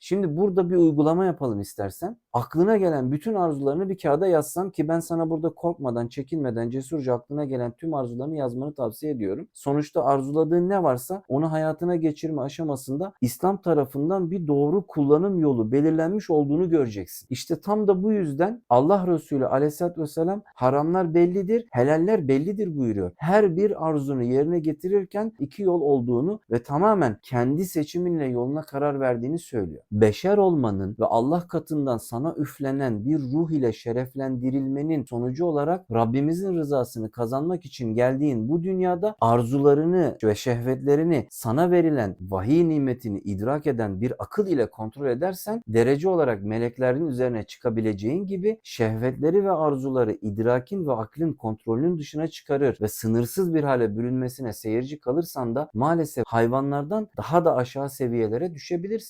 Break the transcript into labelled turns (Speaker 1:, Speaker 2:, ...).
Speaker 1: Şimdi burada bir uygulama yapalım istersen. Aklına gelen bütün arzularını bir kağıda yazsan ki ben sana burada korkmadan, çekinmeden, cesurca aklına gelen tüm arzularını yazmanı tavsiye ediyorum. Sonuçta arzuladığın ne varsa onu hayatına geçirme aşamasında İslam tarafından bir doğru kullanım yolu belirlenmiş olduğunu göreceksin. İşte tam da bu yüzden Allah Resulü aleyhissalatü vesselam haramlar bellidir, helaller bellidir buyuruyor. Her bir arzunu yerine getirirken iki yol olduğunu ve tamamen kendi seçiminle yoluna karar verdiğini söylüyor. Beşer olmanın ve Allah katından sana üflenen bir ruh ile şereflendirilmenin sonucu olarak Rabbimizin rızasını kazanmak için geldiğin bu dünyada arzularını ve şehvetlerini sana verilen vahiy nimetini idrak eden bir akıl ile kontrol edersen derece olarak meleklerin üzerine çıkabileceğin gibi şehvetleri ve arzuları idrakin ve aklın kontrolünün dışına çıkarır ve sınırsız bir hale bürünmesine seyirci kalırsan da maalesef hayvanlardan daha da aşağı seviyelere düşebilirsin.